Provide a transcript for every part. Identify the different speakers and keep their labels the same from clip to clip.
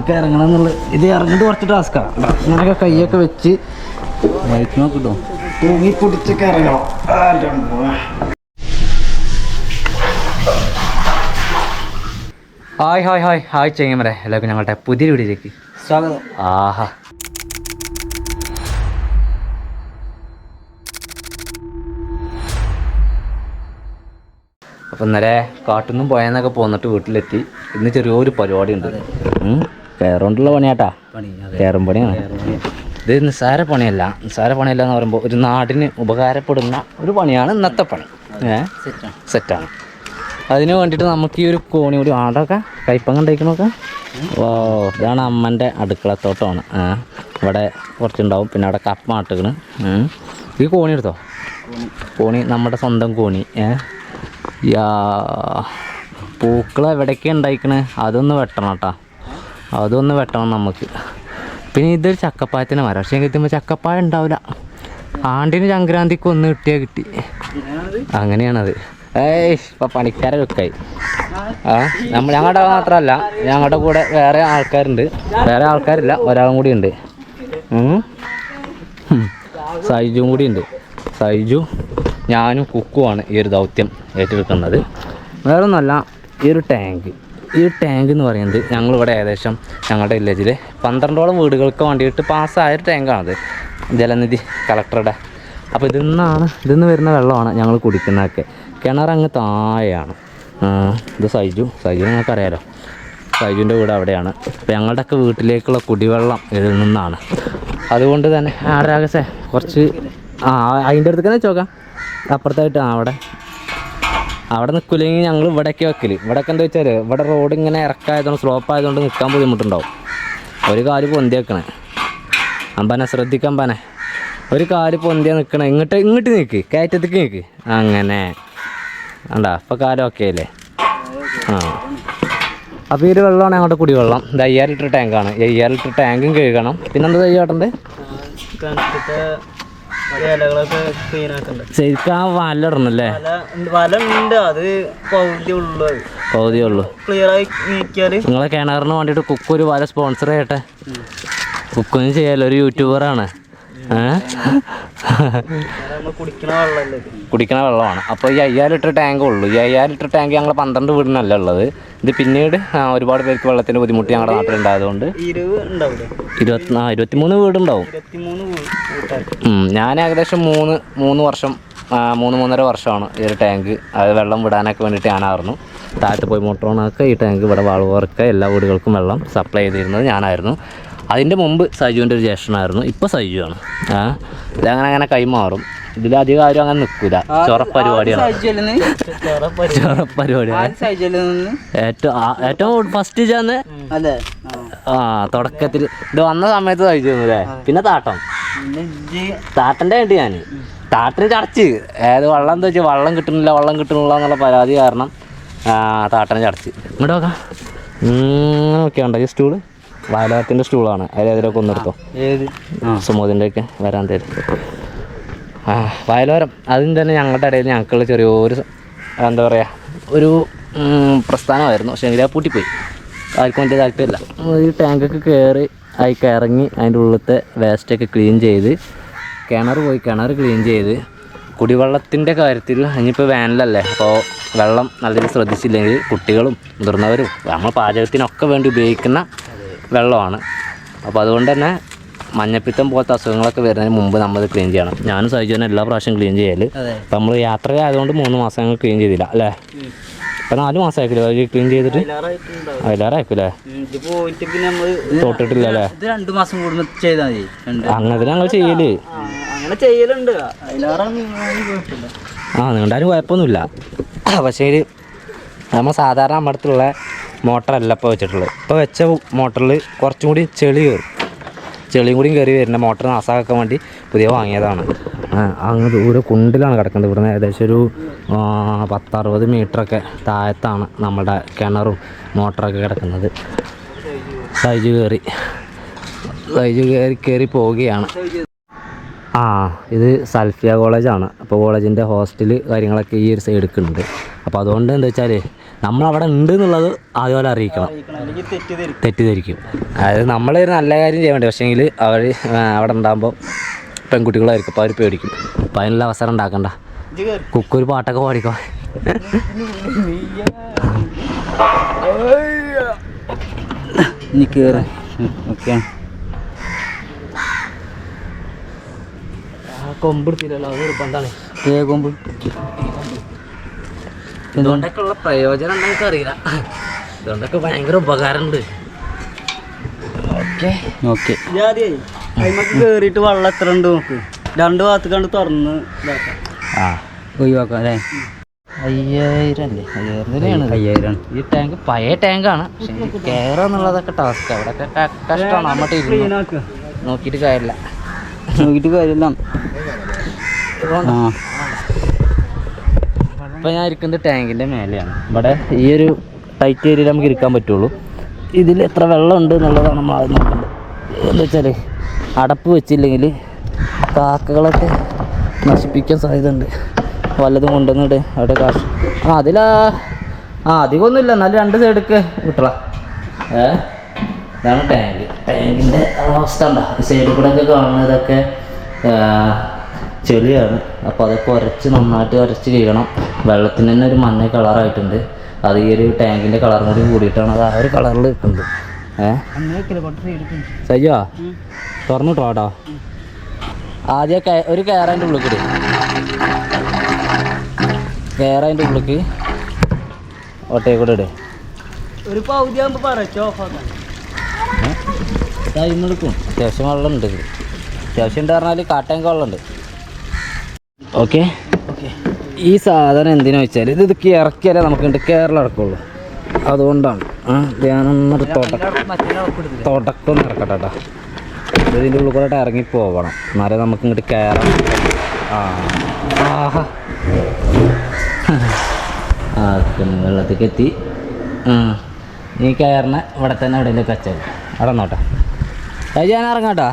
Speaker 1: എവിടേക്ക് ഇറങ്ങണം എന്നുള്ളത് ഇത് ഇറങ്ങിട്ട് കുറച്ച് ടാസ്ക്കാണ് ഇങ്ങനെയൊക്കെ കൈയൊക്കെ വെച്ച് വൈറ്റ് നോക്കിട്ടോ. തൂങ്ങി പിടിച്ചൊക്കെ ഇറങ്ങണം. Hi hi
Speaker 2: hi. ഹായ് ചെയ്യുമരെ എല്ലാവർക്കും ഞങ്ങളുടെ പുതിയ വീഡിയോയിലേക്ക്
Speaker 1: സ്വാഗതം.
Speaker 2: ആഹാ. അപ്പം ഇന്നലെ കാട്ടിൽ നിന്നും പോയെന്നൊക്കെ പോന്നിട്ട് വീട്ടിലെത്തി. ഇന്ന് ചെറിയൊരു പരിപാടി ഉണ്ട് കയറുകൊണ്ടുള്ള പണിയാട്ടാ.
Speaker 1: പണി
Speaker 2: കയറും പണിയാണ്. ഇത് നിസ്സാര പണിയല്ല. നിസ്സാര പണിയല്ല എന്ന് പറയുമ്പോൾ ഒരു നാടിന് ഉപകാരപ്പെടുന്ന ഒരു പണിയാണ് ഇന്നത്തെ പണി. ഏഹ്
Speaker 1: സെറ്റാണ്.
Speaker 2: അതിന് വേണ്ടിയിട്ട് നമുക്ക് ഈ ഒരു കോണി ഒരു ആടൊക്കെ കയ്പം കണ്ടേക്കണൊക്കെ ഓ ഇതാണ് അമ്മന്റെ അടുക്കളത്തോട്ടമാണ് ഇവിടെ കുറച്ചുണ്ടാവും. പിന്നെ അവിടെ കപ്പ ആട്ടുകണ് ഈ കോണി എടുത്തോ? കോണി. നമ്മുടെ സ്വന്തം കോണി. ഏഹ് യാ പൂക്കൾ എവിടേക്കാണ് ഉണ്ടായിക്കണേ? അതൊന്ന് വെട്ടണം കേട്ടോ. അതൊന്ന് വെട്ടണം നമുക്ക്. പിന്നെ ഇതൊരു ചക്കപ്പായത്തിന് മരം പക്ഷേ കിട്ടുമ്പോൾ ചക്കപ്പായ ഉണ്ടാവില്ല. ആണ്ടിന് സംക്രാന്തിക്ക് ഒന്ന് കിട്ടിയാൽ കിട്ടി. അങ്ങനെയാണത്. ഏയ് ഇപ്പൊ പണിക്കാരെ വെക്കായി. ആ നമ്മൾ ഞങ്ങളുടെ മാത്രമല്ല ഞങ്ങളുടെ കൂടെ വേറെ ആൾക്കാരുണ്ട്. വേറെ ആൾക്കാരില്ല ഒരാളും കൂടി ഉണ്ട്. സൈജും കൂടി ഉണ്ട്. സൈജു ഞാനും കുക്കുമാണ് ഈ ഒരു ദൗത്യം ഏറ്റെടുക്കുന്നത്. വേറൊന്നുമല്ല ഈ ഒരു ടാങ്ക്. ഈ ടാങ്ക് എന്ന് പറയുന്നത് ഞങ്ങളിവിടെ ഏകദേശം ഞങ്ങളുടെ വില്ലേജിൽ പന്ത്രണ്ടോളം വീടുകൾക്ക് വേണ്ടിയിട്ട് പാസ്സായ ഒരു ടാങ്കാണത് ജലനിധി കളക്ടറുടെ അപ്പോൾ ഇതിൽ നിന്നാണ് ഇതിൽ നിന്ന് വരുന്ന വെള്ളമാണ് ഞങ്ങൾ കുടിക്കുന്നതൊക്കെ. കിണറങ്ങ് താഴെയാണ്. ഇത് സൈജു. സൈജു നിങ്ങൾക്ക് അറിയാലോ. സൈജുവിന്റെ വീട് അവിടെയാണ്. അപ്പോൾ ഞങ്ങളുടെയൊക്കെ വീട്ടിലേക്കുള്ള കുടിവെള്ളം ഇതിൽ നിന്നാണ്. അതുകൊണ്ട് തന്നെ ആരാകസേ കുറച്ച് ആ അതിന്റെ അടുത്തേക്ക് തന്നെ ചോക്കാം അപ്പുറത്തായിട്ട് അവിടെ. അവിടെ നിൽക്കില്ലെങ്കിൽ ഞങ്ങൾ ഇവിടേക്ക് വെക്കൽ. ഇവിടെയൊക്കെ എന്താ വെച്ചാൽ ഇവിടെ റോഡ് ഇങ്ങനെ ഇറക്കായതുകൊണ്ട് സ്ലോപ്പ് ആയതുകൊണ്ട് നിൽക്കാൻ ബുദ്ധിമുട്ടുണ്ടാവും. ഒരു കാൽ പൊന്തി വെക്കണേ അമ്പനെ ശ്രദ്ധിക്കാൻ പനെ ഒരു കാൽ പൊന്തിയാ നിൽക്കണേ. ഇങ്ങോട്ട് ഇങ്ങോട്ട് നിൽക്ക് കയറ്റത്തേക്ക് നിൽക്ക് അങ്ങനെ. അണ്ടാ അപ്പോൾ കാലം ഓക്കെ അല്ലേ? ആ. അപ്പോൾ ഈ വെള്ളമാണ് അങ്ങോട്ട് കുടിവെള്ളം. ഇത് അയ്യായിരം ലിറ്റർ ടാങ്കാണ് അയ്യായിരം ലിറ്റർ ടാങ്കും കഴുകണം. പിന്നെന്താ ചെയ്യാട്ടുണ്ട്
Speaker 1: ഇലകളൊക്കെ ക്ലീൻ ആക്കണ്ട?
Speaker 2: ശരിക്കും ആ വല ഇടണല്ലേ?
Speaker 1: വല ഉണ്ട്- അത് പകുതി ഉള്ളു അത്.
Speaker 2: പകുതിയേ ഉള്ളൂ.
Speaker 1: ക്ലിയർ ആയി നീക്കിയാൽ.
Speaker 2: നിങ്ങളെ കിണറിന് വേണ്ടിയിട്ട് കുക്ക് ഒരു വല സ്പോൺസർ ചെയ്യട്ടെ? കുക്കൊന്നും ചെയ്യാലോ ഒരു യൂട്യൂബറാണ്
Speaker 1: കുടിക്കണ.
Speaker 2: വെള്ളമാണ്. അപ്പോൾ ഈ അയ്യായിരം ലിറ്റർ ടാങ്ക് ഉള്ളൂ. ഈ അയ്യായിരം ലിറ്റർ ടാങ്ക് ഞങ്ങൾ പന്ത്രണ്ട് വീടിനല്ല ഉള്ളത്. ഇത് പിന്നീട് ഒരുപാട് പേർക്ക് വെള്ളത്തിന്റെ ബുദ്ധിമുട്ട് ഞങ്ങളുടെ നാട്ടിലുണ്ടായതുകൊണ്ട്
Speaker 1: ഇരുപത് ഉണ്ടാവില്ലേ
Speaker 2: ഇരുപത്തി ആ ഇരുപത്തിമൂന്ന് വീടുണ്ടാവും. ഞാൻ ഏകദേശം മൂന്ന് മൂന്ന് വർഷം മൂന്ന് മൂന്നര വർഷമാണ് ഈ ഒരു ടാങ്ക് അത് വെള്ളം വിടാനൊക്കെ വേണ്ടിയിട്ട് ഞാനായിരുന്നു താഴത്ത് പോയി മോട്ടോർ ഓണാക്കുക ഈ ടാങ്ക് ഇവിടെ വളവർക്കുക എല്ലാ വീടുകൾക്കും വെള്ളം സപ്ലൈ ചെയ്തിരുന്നത് ഞാനായിരുന്നു. അതിന്റെ മുമ്പ് സജുവിന്റെ ഒരു ജ്യേഷ്ഠനായിരുന്നു. ഇപ്പോൾ സജുവാണ് ഇതങ്ങനെ അങ്ങനെ കൈമാറും. ഇതിലധികം ആരും അങ്ങനെ നിൽക്കില്ല ചൊറപ്പരിപാടിയാണ്. ചൊറപ്പരിപാടിയാണ്. ചൊറ പരിപാടിയാണ് ഏറ്റവും ഏറ്റവും ഫസ്റ്റ് ചെന്ന് ആ തുടക്കത്തിൽ ഇത് വന്ന സമയത്ത് അല്ലേ പിന്നെ താട്ടം. താട്ടന്റെ ഉണ്ട് ഞാൻ താട്ടിന് ചടച്ച്. അതായത് വെള്ളം എന്താ വെച്ചാൽ വെള്ളം കിട്ടുന്നില്ല വെള്ളം കിട്ടുന്നില്ല എന്നുള്ള പരാതി കാരണം താട്ടൻ താട്ടനെ ചടച്ച്. ഇങ്ങോട്ട് നോക്കാം. ഓക്കെ ഉണ്ടാക്കി ഈ സ്റ്റൂൾ വയലാത്തിന്റെ സ്റ്റൂളാണ് അതിലേതിലൊക്കെ ഒന്നെടുത്തോ
Speaker 1: ഏത്?
Speaker 2: സുമോദിന്റെ ഒക്കെ വരാൻ തരും. ആ വയലോരം. അതിന് തന്നെ ഞങ്ങളുടെ ഇടയിൽ ഞങ്ങൾക്കുള്ള ചെറിയൊരു എന്താ പറയുക ഒരു പ്രസ്ഥാനമായിരുന്നു. പക്ഷേ എങ്കിലും പൂട്ടിപ്പോയി. ആർക്കും വലിയ താല്പര്യമില്ല. ഈ ടാങ്കൊക്കെ കയറി അതിൽ ഇറങ്ങി അതിന്റെ ഉള്ളിലത്തെ വേസ്റ്റൊക്കെ ക്ലീൻ ചെയ്ത് കിണർ പോയി കിണർ ക്ലീൻ ചെയ്ത് കുടിവെള്ളത്തിന്റെ കാര്യത്തിൽ ഇനിയിപ്പോൾ വേനലല്ലേ അപ്പോൾ വെള്ളം നല്ല രീതിയിൽ ശ്രദ്ധിച്ചില്ലെങ്കിൽ കുട്ടികളും മുതിർന്നവരും നമ്മൾ പാചകത്തിനൊക്കെ വേണ്ടി ഉപയോഗിക്കുന്ന വെള്ളമാണ്. അപ്പോൾ അതുകൊണ്ട് തന്നെ മഞ്ഞപ്പിത്തം പോലത്തെ അസുഖങ്ങളൊക്കെ വരുന്നതിന് മുമ്പ് നമ്മൾ ക്ലീൻ ചെയ്യണം. ഞാനും സഹിച്ചു എല്ലാ പ്രാവശ്യം ക്ലീൻ ചെയ്യൽ
Speaker 1: അതെ.
Speaker 2: അപ്പം നമ്മൾ യാത്രയായതുകൊണ്ട് മൂന്ന് മാസം ഞങ്ങൾ ക്ലീൻ ചെയ്തില്ല അല്ലേ? ഇപ്പം നാല് മാസമായിക്കില്ല അവർ ക്ലീൻ ചെയ്തിട്ട്?
Speaker 1: നമ്മൾ
Speaker 2: തൊട്ടിട്ടില്ല അല്ലേ?
Speaker 1: രണ്ട് മാസം കൂടുമ്പോൾ ചെയ്താൽ മതി
Speaker 2: അങ്ങനെ ഞങ്ങൾ ചെയ്യൽ.
Speaker 1: ആ, അങ്ങനെ ചെയ്യലുണ്ട്. അതിലാറെ കുഴപ്പമില്ല
Speaker 2: ആ നീണ്ടാലും കുഴപ്പമൊന്നുമില്ല. പക്ഷേ നമ്മൾ സാധാരണ നമ്മുടെ അടുത്തുള്ള മോട്ടറല്ല ഇപ്പോൾ വെച്ചിട്ടുള്ളത്. ഇപ്പോൾ വെച്ച മോട്ടറിൽ കുറച്ചും കൂടി ചെളി കയറും. ചെളിയും കൂടിയും കയറി വരുന്ന മോട്ടർ നാസാക്കാൻ വേണ്ടി പുതിയ വാങ്ങിയതാണ്. അങ്ങ് ദൂരെ കുണ്ടിലാണ് കിടക്കുന്നത്. ഇവിടുന്ന് ഏകദേശം ഒരു പത്തറുപത് മീറ്ററൊക്കെ താഴത്താണ് നമ്മുടെ കിണറും മോട്ടറൊക്കെ കിടക്കുന്നത്. സൈജ് കയറി സൈജ് കയറി കയറി പോവുകയാണ്. ആ ഇത് സൽഫിയ കോളേജാണ്. അപ്പോൾ കോളേജിന്റെ ഹോസ്റ്റൽ കാര്യങ്ങളൊക്കെ ഈ ഒരു സൈഡ് എടുക്കുന്നുണ്ട് അപ്പോൾ അതുകൊണ്ട് എന്താ വെച്ചാൽ നമ്മൾ അവിടെ ഉണ്ട് എന്നുള്ളത് അതുപോലെ അറിയിക്കണം
Speaker 1: തെറ്റിദ്ധരിക്കും.
Speaker 2: അതായത് നമ്മൾ ഒരു നല്ല കാര്യം ചെയ്യാൻ വേണ്ടി പക്ഷേങ്കിൽ അവർ അവിടെ ഉണ്ടാകുമ്പോൾ പെൺകുട്ടികളായിരിക്കും. അപ്പോൾ അവർ പേടിക്കും. അപ്പോൾ അതിനുള്ള അവസരം ഉണ്ടാക്കണ്ട. കുക്കൊരു പാട്ടൊക്കെ പാടിക്കോ.
Speaker 1: നീ കയറി ഓക്കെ.
Speaker 2: കൊമ്പെടുത്തില്ലല്ലോ അത് ഏ
Speaker 1: കേൾക്കുമ്പോൾ
Speaker 2: ഇതുകൊണ്ടൊക്കെ ഉള്ള പ്രയോജനം എന്താ അറിയില്ല ഇതുകൊണ്ടൊക്കെ ഭയങ്കര ഉപകാരമുണ്ട്. ഓക്കെ.
Speaker 1: ഓക്കെ. അതിമക്ക് കേറിയിട്ട് വെള്ളം എത്ര ഉണ്ട് നോക്ക്. രണ്ട് ഭാഗത്ത് കണ്ട് തുറന്ന്
Speaker 2: ആ
Speaker 1: ഒഴിവാക്കാം അല്ലേ?
Speaker 2: അയ്യായിരം അല്ലേ? അയ്യായിരം
Speaker 1: അയ്യായിരം.
Speaker 2: ഈ ടാങ്ക് പഴയ ടാങ്കാണ് പക്ഷേ കയറുക എന്നുള്ളതൊക്കെ ടാസ്ക് അവിടെയൊക്കെ കഷ്ടമാണ്. അങ്ങോട്ട് ഇരുന്ന് നോക്കിയിട്ട് കാര്യമില്ല.
Speaker 1: നോക്കിയിട്ട് കാര്യമില്ല. ആ.
Speaker 2: ഇപ്പം ഞാൻ ഇരിക്കുന്നത് ടാങ്കിന്റെ മേലെയാണ്. ഇവിടെ ഈ ഒരു ടൈറ്റ് ഏരിയയിൽ നമുക്ക് ഇരിക്കാൻ പറ്റുള്ളൂ. ഇതിൽ എത്ര വെള്ളം ഉണ്ട് എന്നുള്ളതാണ് നമ്മൾ ആദ്യം നോക്കേണ്ടത്. എന്താ വെച്ചാൽ അടപ്പ് വെച്ചില്ലെങ്കിൽ കാക്കകളൊക്കെ നശിപ്പിക്കാൻ സാധ്യത ഉണ്ട് വല്ലതും കൊണ്ടുവന്നിട്ട് അവിടെ കാശ്. ആ അതിലാ. ആ അധികമൊന്നുമില്ല. എന്നാലും രണ്ട് സൈഡൊക്കെ വിട്ടളാ. ഏ? ഇതാണ് ടാങ്ക്. ടാങ്കിന്റെ അവസ്ഥ ഉണ്ടോ സൈഡിൽ കൂടെ ഒക്കെ കാണുന്നതൊക്കെ ചെളിയാണ്. അപ്പോൾ അതൊക്കെ ഉരച്ച് നന്നായിട്ട് ഉരച്ച് ചെയ്യണം വെള്ളത്തിന് തന്നെ ഒരു മഞ്ഞ കളറായിട്ടുണ്ട് അത് ഈ ഒരു ടാങ്കിന്റെ കളറും കൂടി കൂടിയിട്ടാണ് അത് ആ ഒരു കളറിൽ നിൽക്കുന്നത്. ഏ? സയ്യോ? തുറന്നു കേട്ടോ ആദ്യം ഒരു കയറതിന്റെ ഉള്ളിൽ കൂടി. കയറതിന്റെ ഉള്ളിലേക്ക് ഒട്ടേ കൂടെ. ഇട്.
Speaker 1: ഒരു പൗതി ആകുമ്പോൾ പറച്ചോ
Speaker 2: ടൈം എടുക്കും അത്യാവശ്യം വെള്ളം ഉണ്ട് ഇതിൽ അത്യാവശ്യം ഉണ്ട് പറഞ്ഞാൽ കാട്ടാൻ വെള്ളമുണ്ട് ഓക്കെ.
Speaker 1: ഓക്കെ
Speaker 2: ഈ സാധനം എന്തിനാ വെച്ചാൽ ഇത് ഇതൊക്കെ ഇറക്കിയാലേ നമുക്ക് കേരളം ഇറക്കുള്ളൂ. അതുകൊണ്ടാണ്. ആ ഞാനൊന്നൊരു തോട്ടം തുടക്കം ഒന്ന് ഇറക്കട്ടെ കേട്ടോ ഇത് ഇതിന്റെ ഉള്ളിൽ കൂടെ ഇറങ്ങി പോകണം എന്നാലേ നമുക്ക് ഇങ്ങോട്ട് കയറാം ആ. ആഹാ. ആ വെള്ളത്തേക്ക് എത്തി. ആ. ഈ കയറിന ഇവിടെ തന്നെ എവിടെയെങ്കിലും കച്ചവടം. അവിടെ നോട്ടെ അത് ഞാൻ ഇറങ്ങാട്ടോ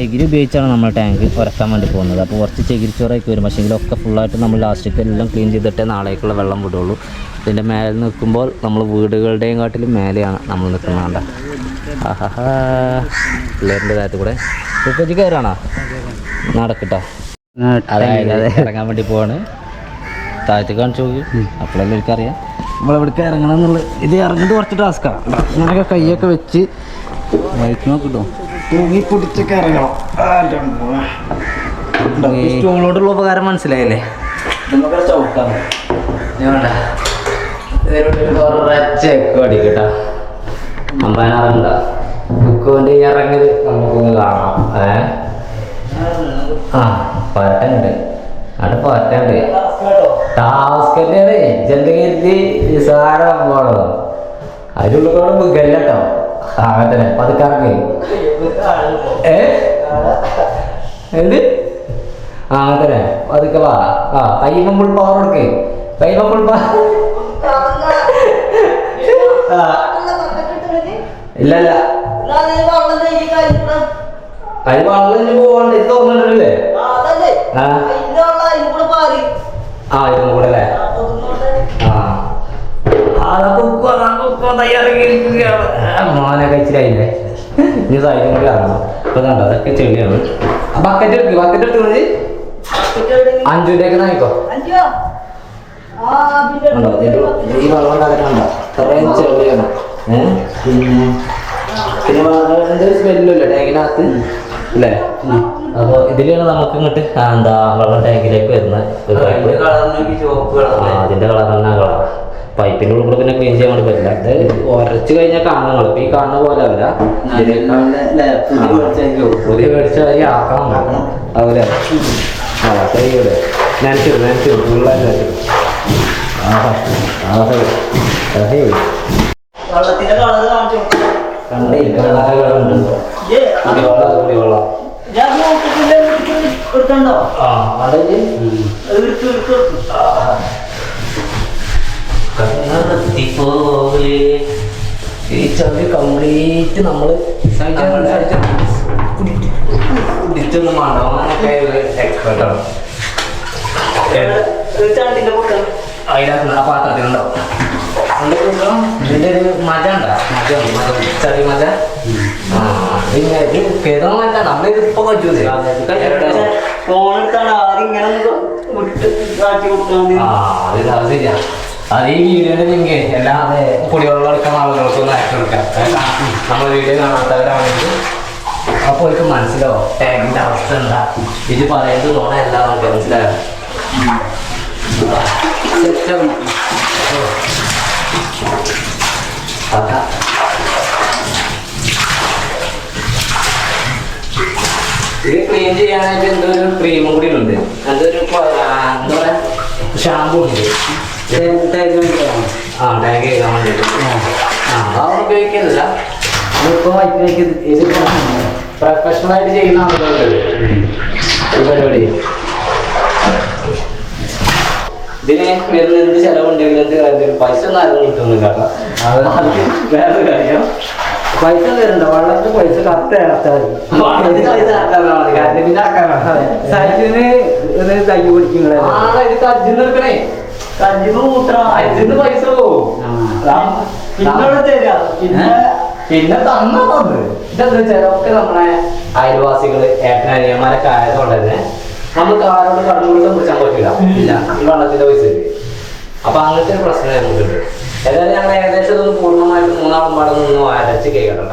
Speaker 2: ചകിരി ഉപയോഗിച്ചാണ് നമ്മൾ ടാങ്ക് ഉരക്കാൻ വേണ്ടി പോകുന്നത്. അപ്പോൾ കുറച്ച് ചകിരി ചോറൊക്കെ വരും. പക്ഷേ ഇതിലൊക്കെ ഫുള്ളായിട്ട് നമ്മൾ ലാസ്റ്റിക്ക് എല്ലാം ക്ലീൻ ചെയ്തിട്ടേ നാളേക്കുള്ള വെള്ളം വിടുള്ളൂ. ഇതിന്റെ മേലെ നിൽക്കുമ്പോൾ നമ്മൾ വീടുകളുടെയും കാട്ടിലും മേലെയാണ് നമ്മൾ നിൽക്കുന്നതാണ്ട ആഹാ പിള്ളേരുടെ കാര്യത്തിൽ കൂടെ. ഇപ്പോഴത്തേക്ക് കയറാണോ നടക്കട്ടോ. അതായത് ഇറങ്ങാൻ വേണ്ടി പോവാണ്. താഴത്തേക്ക് കാണിച്ചു നോക്കി. അപ്പോഴല്ലേ എനിക്കറിയാം നമ്മളിവിടേക്ക് ഇറങ്ങണം എന്നുള്ളത് ഇത് ഇറങ്ങിട്ട് കുറച്ച് ടാസ്ക്കാണ് അങ്ങനെയൊക്കെ കൈയൊക്കെ വെച്ച് വൈറ്റ് നോക്കിട്ടോ തൂങ്ങി പിടിച്ചൊക്കെ ഇറങ്ങണം സ്റ്റൂളോടുള്ള ഉപകാരം മനസ്സിലായില്ലേ? നമുക്കൊരു ചവിട്ടാണ് വേണ്ട. അടിക്കട്ടാ. ഇറങ്ങൽ നമുക്കൊന്ന് കാണാം. ഏ? ആ പരട്ടുണ്ട് അവിടെ പരട്ടുണ്ട് ടാസ്ക് തന്നെയാണ് നിസാരം അതിനുള്ളിൽ കൂടെ ബുക്കല്ല കേട്ടോ. അങ്ങനെ തന്നെ പതുക്കാർക്ക് ഏ? എന്ത്? ആ അങ്ങനെ തന്നെ പതുക്കെ വാ. ആ കയ്യുമ്പം ഫുൾ പവർ കൊടുക്ക്. കയ്യുമ്പം ഫുൾ പവർ ഇല്ല ഇല്ല. വെള്ളം ഇനി പോവാണ്ട്. ഇത് തോന്നുന്നുണ്ടല്ലേ ആ ആ ഇതും കൂടെ അല്ലേ? തയ്യാറാക്കിയിരിക്കുകയാണ്. മോനെ കഴിച്ചിട്ടായില്ലേ ഇനി സൈഡും കൂടി ഇറങ്ങണം. ഇപ്പൊ കണ്ടോ അതൊക്കെ ചെളിയാണ്. ബക്കറ്റ് എടുക്ക് ബക്കറ്റ് അഞ്ചുന്റെ ഒക്കെ നോക്കോ ഉണ്ടോ ഈ വെള്ളം ചെളിയാണ്. ഏഹ് പിന്നെ പിന്നെ എന്തൊരു സ്മെല്ലില്ല ടാങ്കിനകത്ത് അല്ലേ അപ്പോൾ ഇതിലാണ് നമുക്ക് ഇങ്ങോട്ട് ആ, എന്താ വെള്ളം ടാങ്കിലേക്ക് വരുന്ന ഒരു ആ, അതിന്റെ കളർ തന്നെ കളർ പൈപ്പിന്റെ ഉള്ളിൽ കൂടെ പിന്നെ ക്ലീൻ ചെയ്യാൻ വേണ്ടി പറ്റില്ല. അത് ഉരച്ച് കഴിഞ്ഞാൽ കാണുന്നത് ഇപ്പൊ ഈ കാണുന്ന പോലെ അല്ല. പുതിയ മേടിച്ച അരി ആക്കണം. അതുപോലെ ആ നനച്ചു നനച്ചിടും ഫുള്ളായി നനച്ചിടും. ആഹാ ആഹാ
Speaker 1: വെള്ളത്തിന്റെ കാണിച്ചു?
Speaker 2: കുടിവെള്ളം
Speaker 1: ഞാൻ
Speaker 2: കണ്ണത്തിപ്പോലെ ഈ ചവി കംപ്ലീറ്റ് നമ്മൾ കുടിച്ചൊന്നും വേണ്ട അങ്ങനൊക്കെ എക്സ്പെർട്ട് ആണ്.
Speaker 1: ചാണ്ടിന്റെ പൊട്ടാണ്
Speaker 2: അതിനകത്ത് ആ പാത്രത്തിലുണ്ടാവും? ഇതിന്റെ ഒരു മജ ഉണ്ടോ? മജ മജ ചെറിയ മജ? പിന്നെ ഇത് കേതോ മജ നമ്മളിത് ഇപ്പൊ കഴിച്ചൂലേ
Speaker 1: ഫോൺ എടുത്താണ് ആദ്യം ഇങ്ങനെ വിട്ട് കാട്ടി കൊടുത്താൽ
Speaker 2: ആ അത് അത് ശരിയാ. അത് ഈ വീഡിയോന്റെ ലിങ്ക് അല്ലാതെ കുടിവെള്ളം എടുക്കുന്ന ആളുകൾക്കൊന്നും അയച്ചു കൊടുക്കാം. നമ്മൾ വീഡിയോ കാണാത്തവരാണെങ്കിൽ അപ്പോൾ അവർക്ക് മനസ്സിലാവും. ടാങ്കിന്റെ അവസ്ഥ എന്താ? ഇത് പറയുന്നത് തോണ എല്ലാവർക്കും നമുക്ക് മനസ്സിലായോ അതാ. ഇത് ക്ലീൻ ചെയ്യാനായിട്ട് എന്തോ ഒരു ക്രീമും കൂടി ഉണ്ട്. അതൊരു എന്താ പറയാ? ഷാമ്പു ഉണ്ട്. ആ ടാങ്ക് കഴുകാൻ വേണ്ടിയിട്ട് അതൊന്നും ഉപയോഗിക്കുന്നില്ല ഇതിപ്പോ ഇതിലേക്ക് ഇത് പ്രൊഫഷണൽ ആയിട്ട് ചെയ്യുന്ന ആളുകളുണ്ട് ഈ പരിപാടി ഇതിന് വരുന്ന എന്ത് ചെലവുണ്ടെങ്കിലും എന്ത് കാര്യത്തിലും പൈസ ഒന്നും ആരും കിട്ടുന്നില്ല വേറെ കാര്യം
Speaker 1: പൈസ തരണ്ട വെള്ളത്തിന് പൈസ കറക്റ്റ് ഇറച്ചാൽ
Speaker 2: വളരെ പൈസ ആക്കാനാ പൈസ
Speaker 1: പിന്നെ
Speaker 2: പിന്നെ തന്നാ തന്നു ഇതെന്താ വെച്ചാൽ ഒക്കെ നമ്മളെ അയൽവാസികൾ ഏട്ടനനിയന്മാരൊക്കെ ആയതുകൊണ്ട് തന്നെ നമുക്ക് ആരോട് കടന്നു കൊടുക്കാൻ കുറിച്ചാൻ പറ്റില്ല ഇല്ല. ഈ വെള്ളത്തിന്റെ പൈസ അപ്പൊ അങ്ങനത്തെ ഒരു പ്രശ്നം നമുക്കുണ്ട്. ഏതായാലും ഞങ്ങൾ ഏകദേശം ഇതൊന്ന് പൂർണമായിട്ട് മൂന്നാളും പാടം നിന്ന് അരച്ച് കേൾക്കണ്ട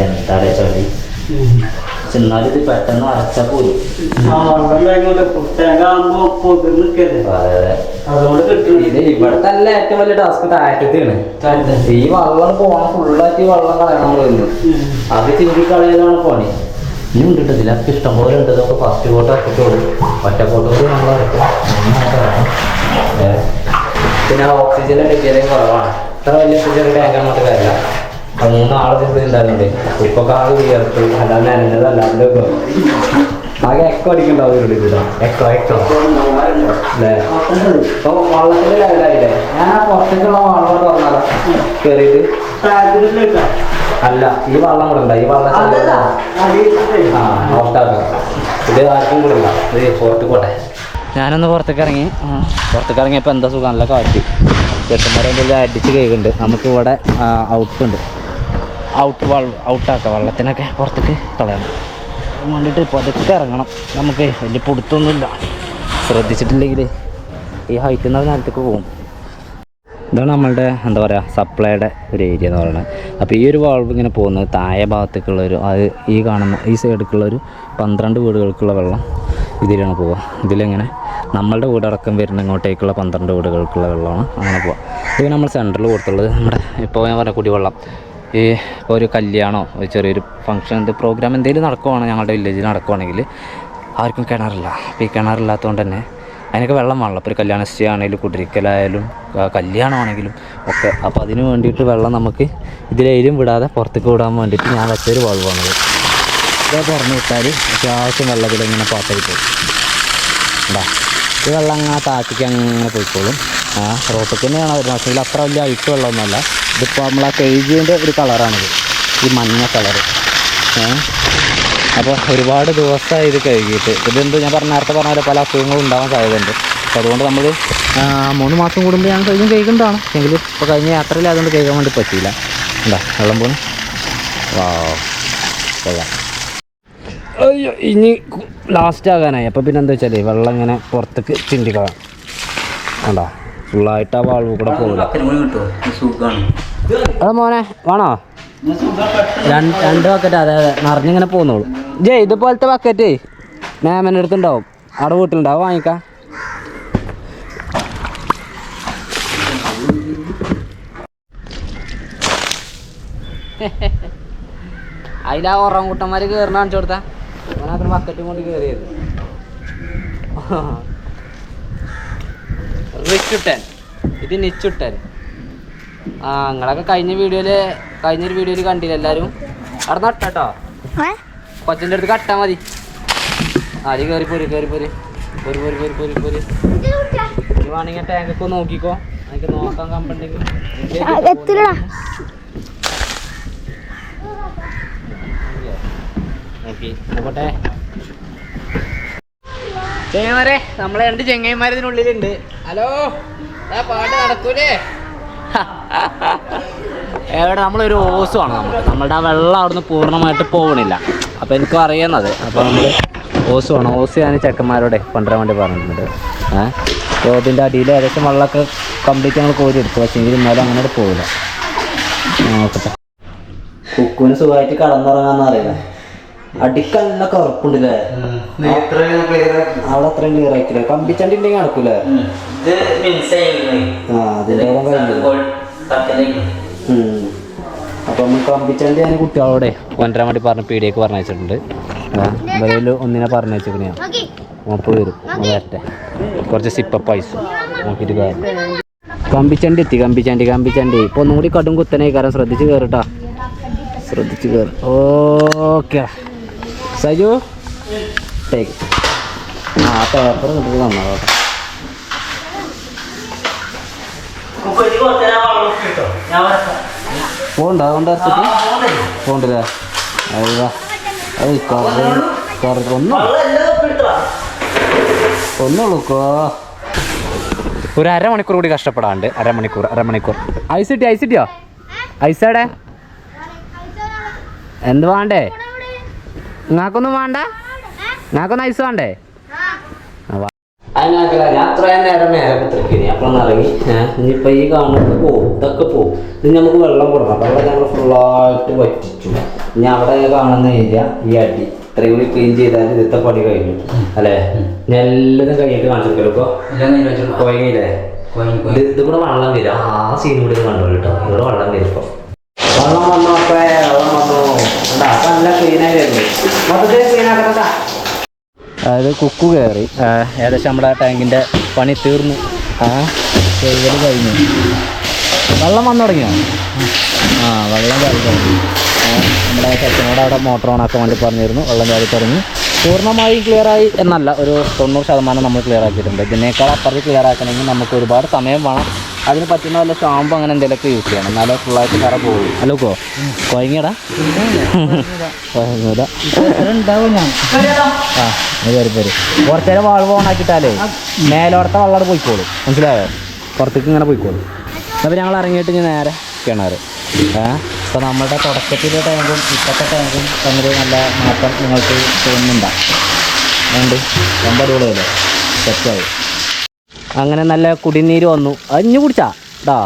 Speaker 2: എന്താ ചൊല്ലി എന്നാലും ഇത് പെട്ടെന്ന് അരച്ച പോലും ഇത് ഇവിടുത്തെ അല്ല ഏറ്റവും വലിയ ടാസ്ക് താഴ്ത്തിയാണ് ഈ വെള്ളം പോണം ഫുള്ളായിട്ട് ഈ വെള്ളം കളയണം നമ്മൾ അത് ചിന്തി പോണി. ഇനി ഉണ്ടിട്ട് ഇതിലൊക്കെ ഇഷ്ടം പോലെ ഉണ്ട്. ഇതൊക്കെ ഫസ്റ്റ് കോട്ട് ഇറക്കിട്ടോളൂ ഒറ്റ കോട്ട് കൂടി നമ്മൾ അരക്കും. പിന്നെ ഓക്സിജൻ കിട്ടിയതേ കുറവാണ്. ഇത്ര വലിയ ചെറിയ ടാങ്ക് അങ്ങോട്ട് കാര്യമില്ല മൂന്നാളെ ദിവസം ഉണ്ടാകുന്നുണ്ട് ഇപ്പൊ കാറ് വിയർത്തു അല്ലാതെ നനഞ്ഞത് അല്ലാണ്ട് ആകെ എക്കോ അടിക്കണ്ടാവും ഇവിടെ ഇതാ എക്കോ എക്കോ അല്ലേ? ഇപ്പൊ വള്ളത്തിന്റെ ലെവലായില്ലേ ഞാൻ ആ പുറത്തേക്കുള്ള വള്ളം തുറന്നാലോ? കേറിയിട്ട്. അല്ല ഈ വള്ളം കൂടെ ഉണ്ടാ ഈ വള്ളം ആ ഔട്ടാക്കാം ഇത് ആർക്കും കൂടെ ഇല്ല ഇത് പുറത്ത് പോട്ടെ. ഞാനൊന്ന് പുറത്തേക്ക് ഇറങ്ങി. പുറത്തേക്ക് ഇറങ്ങിയപ്പോൾ എന്താ സുഖം? നല്ല കാറ്റ്. ചെട്ടന്മാരെ എന്തെങ്കിലും അടിച്ച് കേൾക്കുന്നുണ്ട് നമുക്ക് ഇവിടെ ഔട്ടുണ്ട് ഔട്ട് ഔട്ടാക്കുക ഔട്ടാക്കാം വെള്ളത്തിനൊക്കെ പുറത്തേക്ക് കളയണം. വേണ്ടിയിട്ട് പതുക്കെ ഇറങ്ങണം. നമുക്ക് വലിയ പൊടുത്തൊന്നുമില്ല. ശ്രദ്ധിച്ചിട്ടില്ലെങ്കിൽ ഈ ഹൈറ്റിൽ നിന്ന് പോകും. ഇതാണ് നമ്മളുടെ എന്താ പറയുക സപ്ലൈയുടെ ഒരു ഏരിയ എന്ന് പറയുന്നത്. അപ്പോൾ ഈ ഒരു വാൾവ് ഇങ്ങനെ പോകുന്നത് താഴെ ഭാഗത്തേക്കുള്ള ഒരു അത് ഈ കാണുന്ന ഈ സൈഡിലേക്കുള്ള ഒരു പന്ത്രണ്ട് വീടുകൾക്കുള്ള വെള്ളം ഇതിലാണ് പോവുക. ഇതിലിങ്ങനെ നമ്മളുടെ വീടടക്കം വരുന്ന ഇങ്ങോട്ടേക്കുള്ള പന്ത്രണ്ട് വീടുകൾക്കുള്ള വെള്ളമാണ് അങ്ങനെ പോവുക. ഇത് നമ്മൾ സെന്ററിൽ കൊടുത്തുള്ളത് നമ്മുടെ ഇപ്പോൾ ഞാൻ പറഞ്ഞ കുടിവെള്ളം. ഈ ഇപ്പോൾ ഒരു കല്യാണോ ഒരു ചെറിയൊരു ഫംഗ്ഷൻ എന്ത് പ്രോഗ്രാം എന്തെങ്കിലും നടക്കുവാണ് ഞങ്ങളുടെ വില്ലേജിൽ നടക്കുവാണെങ്കിൽ ആർക്കും കിണറില്ല. അപ്പോൾ ഈ കിണറില്ലാത്തതുകൊണ്ട് തന്നെ അതിനൊക്കെ വെള്ളം വേണമല്ലോ. അപ്പോൾ ഒരു കല്യാണ സ്റ്റേ ആണെങ്കിലും കുടിരിക്കലായാലും കല്യാണമാണെങ്കിലും ഒക്കെ. അപ്പോൾ അതിന് വേണ്ടിയിട്ട് വെള്ളം നമുക്ക് ഇതിലേലും വിടാതെ പുറത്തേക്ക് വിടാൻ വേണ്ടിയിട്ട് ഞാൻ വെച്ചൊരു വളവാണത് ഇതേ പറഞ്ഞു വിട്ടാൽ അത്യാവശ്യം വെള്ളത്തിലിങ്ങനെ പാട്ടായി പോകും ഈ വെള്ളം അങ്ങനെ താഴത്തേക്ക് അങ്ങനെ പോയിക്കോളും. ആ റോട്ടിൽ തന്നെയാണ് വരുന്നത്. പക്ഷേ അത്ര വലിയ അഴുക്ക് വെള്ളമൊന്നുമല്ല ഇതിപ്പോൾ നമ്മൾ ആ കഴുകിയതിന്റെ ഒരു കളറാണിത് ഈ മഞ്ഞ ഏഹ് അപ്പോൾ ഒരുപാട് ദിവസമായി ഇത് കഴുകിയിട്ട്. ഇതെന്ത് ഞാൻ പറഞ്ഞ നേരത്തെ പറഞ്ഞ പോലെ പല അസുഖങ്ങളും ഉണ്ടാവാൻ സാധ്യതയുണ്ട്. അപ്പോൾ അതുകൊണ്ട് നമ്മൾ മൂന്ന് മാസം കൂടുമ്പോൾ ഞാൻ കഴിഞ്ഞും കഴിക്കേണ്ടതാണ് എങ്കിലും ഇപ്പോൾ കഴിഞ്ഞ യാത്രയിൽ അതുകൊണ്ട് കഴിക്കാൻ വേണ്ടി പറ്റിയില്ല. എന്താ വെള്ളം പോണു? വാ അയ്യോ ഇനി ലാസ്റ്റ് ആകാനായി. അപ്പോൾ പിന്നെ എന്താ വെച്ചാൽ വെള്ളം ഇങ്ങനെ പുറത്തേക്ക് ചിന്തിക്കണം. കണ്ടോ? ഫുള്ളായിട്ട് ആ വാൾവ് കൂടെ പോകില്ല അതാ മോനെ വേണോ? രണ്ട് ബക്കറ്റ് അതെ അതെ. നിറഞ്ഞിങ്ങനെ പോന്നോളൂ ജയ് ഇതുപോലത്തെ ബക്കറ്റ് മാമന്റെ അടുത്തുണ്ടാവും. അവിടെ വീട്ടിലുണ്ടാവും വാങ്ങിക്കാം. അതിലാ ഉറങ്ങൂട്ടന്മാർ കയറുന്ന കാണിച്ചു കൊടുത്താ. അവനത്ര ബക്കറ്റും കൊണ്ട് കയറിയത് റിച്ചുട്ടൻ ഇത് നിച്ചുട്ടൻ. ആ നിങ്ങളൊക്കെ കഴിഞ്ഞ വീഡിയോയിൽ കഴിഞ്ഞൊരു വീഡിയോയിൽ കണ്ടില്ല എല്ലാരും? അവിടെ നട്ടോ കൊച്ചന്റെ അടുത്ത് കട്ടാ മതി. ആദ്യം കയറി പോര് കയറി പോര്. പോര് പോര് പോര് പോര് പോര്. നീ വേണമെങ്കിൽ ടാങ്കൊക്കെ നോക്കിക്കോ. എനിക്ക് നോക്കാൻ കമ്പണ്ടെങ്കിൽ. നോക്കി. നോക്കട്ടെ. ചെങ്ങന്മാരെ നമ്മളെ രണ്ട് ചെങ്ങന്മാർ ഇതിനുള്ളിലുണ്ട്. ഹലോ ആ പാട്ട് നടക്കൂലേ? എവിടെ നമ്മളൊരു ഓസുമാണ് നമ്മൾ നമ്മളുടെ ആ വെള്ളം അവിടുന്ന് പൂർണമായിട്ട് പോകണില്ല അപ്പോൾ എനിക്കും അറിയുന്നത്. അപ്പോൾ നമ്മൾ ഓസ് വേണം ഓസ് ഞാൻ ചെക്കന്മാരോടെ കൊണ്ടുവരാൻ വേണ്ടി പറഞ്ഞിട്ടുണ്ട്. ഏഹ് അപ്പോൾ അതിന്റെ അടിയിൽ ഏകദേശം വെള്ളമൊക്കെ കംപ്ലീറ്റ് ഞങ്ങൾ കോരി എടുത്തു പക്ഷേ എങ്കിൽ ഇന്നലെ അങ്ങനെ പോകില്ല നോക്കട്ടെ. കുക്കുവിന് സുഖമായിട്ട് കടന്നുറങ്ങാന്ന് അറിയില്ല എന്നൊക്കെ കറുപ്പുണ്ടല്ലേ അവിടെ അത്രയും ക്ലിയർ ആയിട്ടില്ല? കമ്പിച്ചണ്ടി ഉണ്ടെങ്കിൽ നടക്കൂലേ? ആ. അപ്പൊ നമ്മൾ കമ്പിച്ചണ്ടി ഞാൻ കുട്ടികളോടെ കൊണ്ടുവരാൻ വേണ്ടി പറഞ്ഞ പീടിയേക്ക് പറഞ്ഞു വെച്ചിട്ടുണ്ട് ഇവരിൽ ഒന്നിനെ പറഞ്ഞു വെച്ചിരിക്കണ മൂപ്പ് വരും. വരട്ടെ. കുറച്ച് സിപ്പപ്പ് പൈസ നോക്കിയിട്ട് കയറും കമ്പിച്ചണ്ടി എത്തി കമ്പിച്ചണ്ടി കമ്പിച്ചണ്ടി. ഇപ്പൊ ഒന്നും കൂടി കടും കുത്തനെ കാരണം ശ്രദ്ധിച്ച് കയറട്ടാ ശ്രദ്ധിച്ച് കയറി ഓക്കെ. സജു ടേക്ക്. ആ പേപ്പർ കിട്ടിട്ട് നന്നാവട്ടെ പോണ്ട അതുകൊണ്ട് പോണ്ടല്ലേ അയ്യോ അത് കറി ഒന്നും ഒന്നുള്ളൂ കോ ഒരു അരമണിക്കൂർ കൂടി കഷ്ടപ്പെടാണ്ട്. അരമണിക്കൂർ അരമണിക്കൂർ. ഐസ് കിട്ടിയോ ഐസ് കിട്ടിയോ? ഐസേടെ എന്ത് വേണ്ടേ? നിങ്ങൾക്കൊന്നും വേണ്ട? നിങ്ങൾക്കൊന്ന് ഐസ് വേണ്ടേ? അതിനാക്കല ഞാൻ അത്രയും നേരം നേരെ കുത്തിരിക്കുന്നു അപ്പോഴൊന്ന് ഇറങ്ങി. ഇനിയിപ്പോൾ ഈ കാണുന്നത് പോവും. ഇതൊക്കെ പോവും. ഇത് നമുക്ക് വെള്ളം കൊടുക്കണം. വെള്ളം ഞങ്ങൾ ഫുള്ളായിട്ട് വറ്റിച്ചു. ഇനി അവിടെ കാണുന്ന ഏരിയ ഈ അടി. ഇത്രയും കൂടി ക്ലീൻ ചെയ്താൽ ഇന്നത്തെ പണി കഴിഞ്ഞു. അല്ലേ? ഞാൻ എല്ലാതും കഴിഞ്ഞിട്ട് കാണിച്ചിരിക്കലോ ഇപ്പോൾ കോയങ്ങില്ലേ ഇത് ഇത് കൂടെ വെള്ളം വരും. ആ സീൻ കൂടി കണ്ടോളൂ കേട്ടോ. ഇവിടെ വെള്ളം വരും ഇപ്പോൾ വെള്ളം വന്നു നല്ല ക്ലീനായി വരുന്നു മൊത്തത്തിൽ ക്ലീനാക്കണ്ടാ അതായത് കുക്കു കയറി. ഏകദേശം നമ്മുടെ ടാങ്കിന്റെ പണി തീർന്നു. ആ. ചെയ്തത് കഴിഞ്ഞു. വെള്ളം വന്നു തുടങ്ങിയോ? ആ വെള്ളം കയറി തുടങ്ങി. നമ്മുടെ ചെക്കനോട് അവിടെ മോട്ടർ ഓണാക്കാൻ വേണ്ടി പറഞ്ഞിരുന്നു. വെള്ളം കയറി തുടങ്ങി. പൂർണമായും ക്ലിയറായി ആയി എന്നല്ല ഒരു തൊണ്ണൂറ് ശതമാനം നമ്മൾ ക്ലിയർ ആക്കിയിട്ടുണ്ട്. ഇതിനേക്കാൾ അപ്പുറത്ത് ക്ലിയർ ആക്കണമെങ്കിൽ നമുക്ക് ഒരുപാട് സമയം വേണം. അതിന് പറ്റുന്ന വല്ല ഷാമ്പു അങ്ങനെ എന്തെങ്കിലുമൊക്കെ യൂസ് ചെയ്യണം. എന്നാലേ ഫുള്ളായിട്ട് കറ പോകും അല്ലോ കോ കൊയങ്ങിയടാ കൊയങ്ങൂല
Speaker 1: ഉണ്ടാവും ഞാൻ
Speaker 2: ആ പോരും നേരം വാൾവ് ഓൺ ആക്കിയിട്ടാലേ മേലോടത്തെ വെള്ളം പോയിക്കോളും. മനസ്സിലായോ? പുറത്തേക്ക് ഇങ്ങനെ പോയിക്കോളും. അപ്പോൾ ഞങ്ങൾ ഇറങ്ങിയിട്ട് ഇനി നേരെ കിണർ അപ്പോൾ നമ്മുടെ തുടക്കത്തിലെ ടാങ്കും ഇപ്പോഴത്തെ ടാങ്കും തമ്മിൽ നല്ല മാറ്റം നിങ്ങൾക്ക് തോന്നുന്നുണ്ടാകും അതുകൊണ്ട് രണ്ട് അടിപൊളിയല്ലേ സെറ്റായി. അങ്ങനെ നല്ല കുടിനീര് വന്നു. അത് ഇഞ്ഞു കുടിച്ചാ? ഇതാ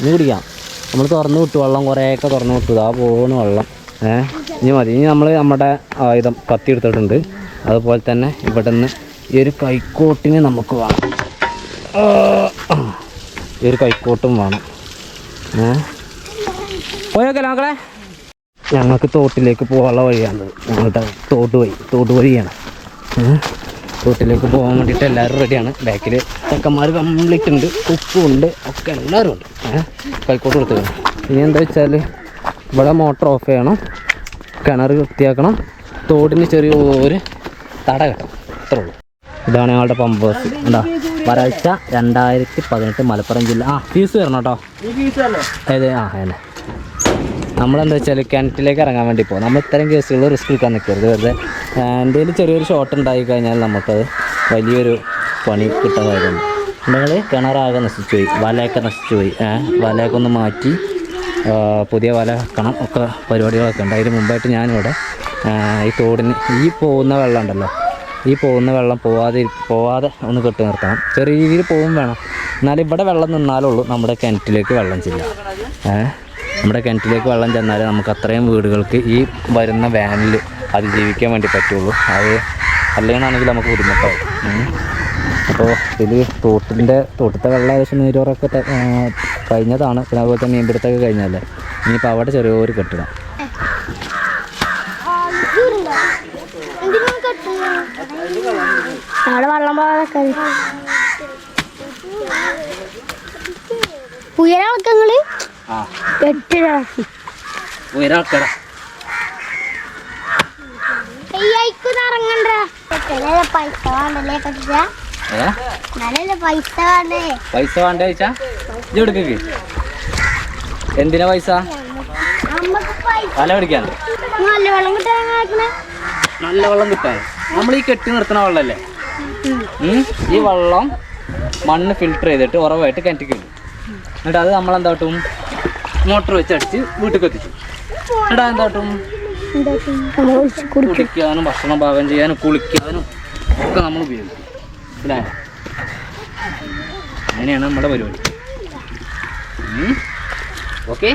Speaker 2: ഇനി കുടിക്കാം. നമ്മൾ തുറന്നു വിട്ടു വെള്ളം കുറേയൊക്കെ തുറന്നു വിട്ടു. ഇതാ പോകുന്ന വെള്ളം. ഏഹ് ഇനി മതി. ഇനി നമ്മൾ നമ്മുടെ ആയുധം കത്തി എടുത്തിട്ടുണ്ട്. അതുപോലെ തന്നെ ഇവിടെ നിന്ന് ഈ ഒരു കൈക്കോട്ടിന് നമുക്ക് വേണം ഈ ഒരു കൈക്കോട്ടും വേണം. ഏഹ് പോയൊക്കെ മക്കളെ. ഞങ്ങൾക്ക് തോട്ടിലേക്ക് പോകാനുള്ള വഴിയാണ്. ഞങ്ങളുടെ തോട്ട് വഴി തോട്ട് വഴിയാണ്. ഏഹ് തോട്ടിലേക്ക് പോകാൻ വേണ്ടിയിട്ട് എല്ലാവരും റെഡിയാണ് ബാക്കിൽ ചെക്കന്മാർ കംപ്ലീറ്റ് ഉണ്ട് ഉപ്പും ഉണ്ട് ഒക്കെ എല്ലാവരും ഉണ്ട്. കൈക്കോട്ട് കൊടുത്തു ഇനി എന്താ വെച്ചാൽ ഇവിടെ മോട്ടർ ഓഫ് ചെയ്യണം. കിണർ വൃത്തിയാക്കണം. തോടിന് ചെറിയ ഒരു തട കെട്ടണം. അത്രേ ഉള്ളൂ. ഇതാണ് ഞങ്ങളുടെ പമ്പ് ബസ് എന്താ വരൾച്ച രണ്ടായിരത്തി പതിനെട്ട് മലപ്പുറം ജില്ല. ആ ഫീസ് വരണം കേട്ടോ. അതെ ആ അതന്നെ. നമ്മളെന്താ വെച്ചാൽ കിണറ്റിലേക്ക് ഇറങ്ങാൻ വേണ്ടി പോകും. നമ്മൾ ഇത്തരം കേസുകൾ റിസ്ക് എടുക്കാൻ നിൽക്കരുത്. വെറുതെ എന്തെങ്കിലും ചെറിയൊരു ഷോട്ട് ഉണ്ടായി കഴിഞ്ഞാൽ നമുക്കത് വലിയൊരു പണി കിട്ടുന്നതായിരുന്നു നിങ്ങൾ കിണറാകെ നശിച്ചു പോയി വലയൊക്കെ നശിച്ചു പോയി വലയൊക്കെ ഒന്ന് മാറ്റി പുതിയ വല വെക്കണം ഒക്കെ പരിപാടികളൊക്കെ ഉണ്ട്. അതിന് മുമ്പായിട്ട് ഞാനിവിടെ ഈ തോടിന് ഈ പോകുന്ന വെള്ളം ഉണ്ടല്ലോ ഈ പോകുന്ന വെള്ളം പോവാതെ പോവാതെ ഒന്ന് കെട്ടി നിർത്തണം. ചെറിയ രീതിയിൽ പോകും വേണം. എന്നാലും ഇവിടെ വെള്ളം നിന്നാലുള്ളൂ നമ്മുടെ കിണറ്റിലേക്ക് വെള്ളം ചെല്ലുക. ഏഹ് നമ്മുടെ കിണറ്റിലേക്ക് വെള്ളം ചെന്നാലേ നമുക്ക് അത്രയും വീടുകൾക്ക് ഈ വരുന്ന വാനിൽ അതിജീവിക്കാൻ വേണ്ടി പറ്റുള്ളൂ. അത് അല്ലെങ്കിലാണെങ്കിൽ നമുക്ക് ബുദ്ധിമുട്ടാവും. അപ്പോൾ ഇതിൽ തോട്ടിന്റെ തോട്ടത്തെ വെള്ളം ഏകദേശം നീരോറൊക്കെ കഴിഞ്ഞതാണ്. പിന്നെ അതുപോലെ തന്നെ മീൻപിടുത്തൊക്കെ കഴിഞ്ഞല്ലേ ഇനിയിപ്പോൾ അവിടെ ചെറിയൊരു കെട്ടിടം.
Speaker 3: അവിടെ പൈസ വേണ്ട?
Speaker 2: ചോദിച്ചാ? എന്തിനാ പൈസ? വല പിടിക്കാൻ
Speaker 3: നല്ല വെള്ളം കിട്ടാൻ
Speaker 2: നല്ല വെള്ളം കിട്ടാൻ. നമ്മൾ ഈ കെട്ടി നിർത്തണ വെള്ളമല്ലേ ഈ വെള്ളം മണ്ണ് ഫിൽട്ടർ ചെയ്തിട്ട് ഉറവായിട്ട് കിണറ്റിക്കും എന്നിട്ട് അത് നമ്മൾ എന്താട്ടും മോട്ടർ വെച്ച് അടിച്ച് വീട്ടിൽ എത്തിച്ചു എടാ എന്താട്ടും കുടിക്കാനും ഭക്ഷണം പാകം ചെയ്യാനും കുളിക്കാനും ഒക്കെ നമ്മൾ ഉപയോഗിക്കും. അങ്ങനെയാണ് നമ്മുടെ പരിപാടി. ഓക്കെ?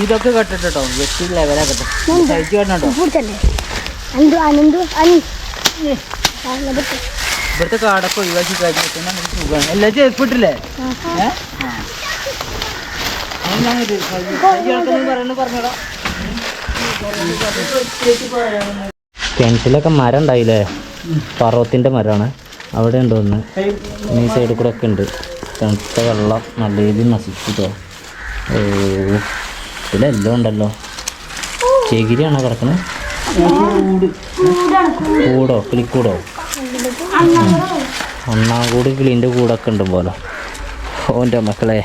Speaker 2: ഇതൊക്കെ കെട്ടിട്ടോ വെട്ടി ലെവലാക്കട്ടെ കഴിച്ചു കേട്ടോ ഇവിടുത്തെ കാടൊക്കെ ഒഴിവാക്കി കഴിഞ്ഞാൽ നമുക്ക് സുഖമാണ്. എല്ലാം ചേർപ്പിട്ടില്ലേ കിണറ്റിലൊക്കെ മരം ഉണ്ടായില്ലേ? പർവത്തിന്റെ മരമാണ്. അവിടെ ഉണ്ട് ഒന്ന്? ഈ സൈഡിൽ കൂടെ ഒക്കെ ഉണ്ട്. തണുത്ത വെള്ളം നല്ല രീതിയിൽ നശിച്ചിട്ടോ. ഓ ഇതിലെല്ലാം ഉണ്ടല്ലോ. ചകിരിയാണോ കിടക്കുന്നത് കൂടോ. കിളിക്കൂടോ? ഒന്നാം കിളിന്റെ കൂടൊക്കെ ഉണ്ട് പോലെ. ഓന്റെ മക്കളെ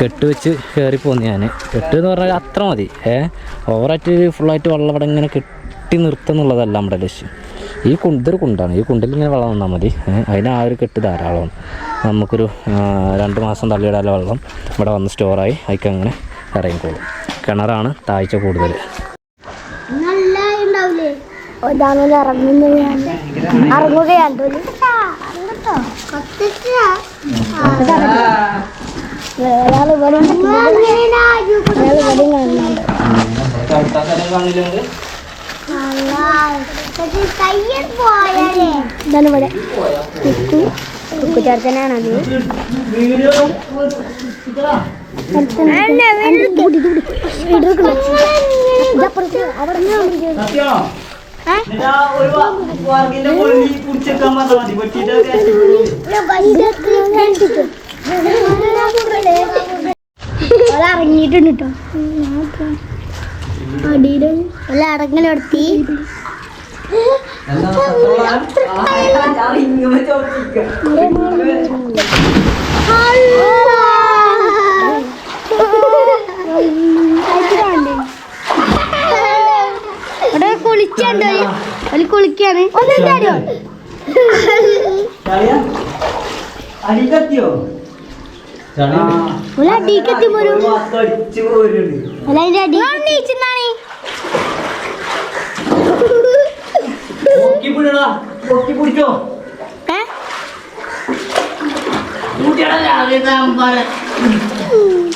Speaker 2: കെട്ടുവെച്ച് വെച്ച് കയറി പോന്നു ഞാൻ കെട്ട് എന്ന് പറഞ്ഞാൽ അത്ര മതി. ഏ? ഓവറായിട്ട് ഫുള്ളായിട്ട് വെള്ളം അവിടെ ഇങ്ങനെ കെട്ടി നിർത്തുന്നുള്ളതല്ല നമ്മുടെ ലക്ഷ്യം. ഈ കുണ്ട് ഇതൊരു കുണ്ടാണ്. ഈ കുണ്ടിൽ ഇങ്ങനെ വെള്ളം വന്നാൽ മതി. അതിന് ആ ഒരു കെട്ട് ധാരാളമാണ്. നമുക്കൊരു രണ്ട് മാസം തള്ളിയിടാതെ വെള്ളം ഇവിടെ വന്ന് സ്റ്റോറായി. അതിക്കങ്ങനെ ഇറങ്ങിക്കോളും. കിണറാണ് താഴ്ച കൂടുതൽ.
Speaker 3: ഒരാളെ ഇറങ്ങുകയാണ്. ഇറങ്ങുകയാണ് ഒരാൾ ഇവിടെ ഉണ്ട്. ഒരാൾ ഇവിടെ കാണുന്നുണ്ട്. ഇതാണ് ഇവിടെ. കുക്കു കുക്കു ചേർത്തനാണ് അത് ഇറങ്ങിയിട്ടുണ്ട് കേട്ടോ അടിയിൽ അല്ല കുളിച്ചുണ്ട് ഒരു കുളിക്കാണ്. ഒന്നെന്താടിയോ
Speaker 1: അടിക്കത്തിയോ?
Speaker 3: അടിക്കെത്തി പോരും അല്ല അതിന്റെ അടി. നീച്ചുന്നാണ്
Speaker 1: പിടിച്ചോ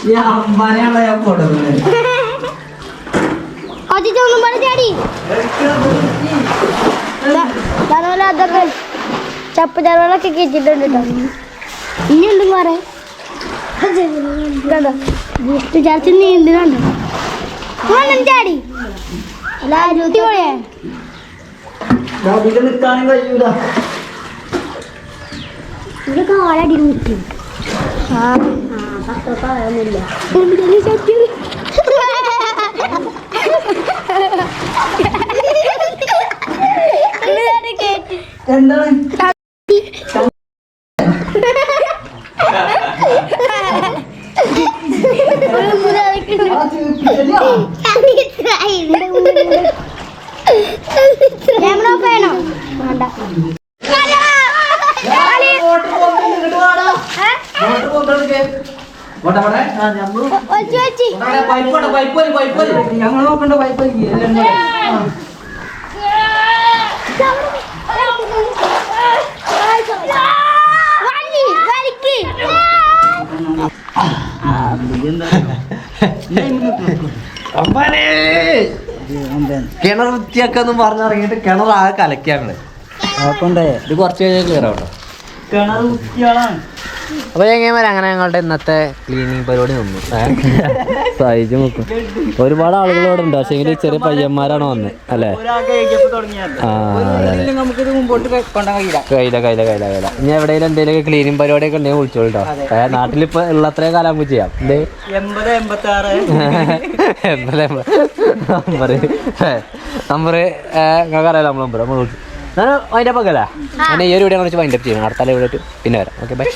Speaker 1: ഞാൻ അമ്പാനെയാണോ ഞാൻ കൊടുക്കുന്നത്?
Speaker 3: കൊച്ചിച്ചൊന്നും പറഞ്ഞ ചാടി. തലവല അതൊക്കെ ചപ്പ് തലവലൊക്കെ കിച്ചിട്ടുണ്ട് കേട്ടോ. ഇനി എന്തും പറ കണ്ടോ? ഗിഫ്റ്റ് ചർച്ച നീണ്ട് കണ്ടോ ചാടി? അല്ല അടിപൊളിയാ.
Speaker 1: നിൽക്കാനും കഴിയൂല.
Speaker 3: ഇവിടെ കാലടി മുട്ടി ആ ആ പത്തൊക്കെ ആയൊന്നുമില്ല
Speaker 1: എന്താണ് ഞങ്ങൾ നോക്കണ്ട പൈപ്പ്
Speaker 4: കിണർ വൃത്തിയാക്കാന്ന് പറഞ്ഞിറങ്ങിയിട്ട് കിണർ ആകെ കലക്കാങ്ങൾ ഇത് കുറച്ച് കഴിഞ്ഞാൽ ക്ലിയർ ആവട്ടോ. അപ്പൊ എങ്ങനെ അങ്ങനെ ഞങ്ങളുടെ ഇന്നത്തെ ക്ലീനിങ് പരിപാടി നിന്നു. സഹിച്ചു നോക്കും ഒരുപാട് ആളുകളോട് ഉണ്ട്. പക്ഷേ ചെറിയ പയ്യന്മാരാണ് വന്നത് അല്ലേ? കയ്യില കയ്യില കയ്യില കയ്യില ഇനി എവിടെയെങ്കിലും എന്തെങ്കിലും ക്ലീനിങ് പരിപാടിയൊക്കെ ഉണ്ടെങ്കിൽ വിളിച്ചോളൂ കേട്ടോ നാട്ടിലിപ്പോ ഉള്ളത്രയും കാലം നമുക്ക് ചെയ്യാം. നമ്പറ്
Speaker 1: എൺപത് എൺപത്തി ആറ്
Speaker 4: എന്നല്ലേ നമ്പർ നമ്മൾ നമ്പർ നമ്മൾ വിളിച്ചു ഒക്കെ അല്ലേ ഞാൻ ഈ ഒരു വീഡിയോ കുറച്ച് വൈൻഡപ്പ് ചെയ്യണം. അടുത്ത വീഡിയോ പിന്നെ വരാം. Okay bye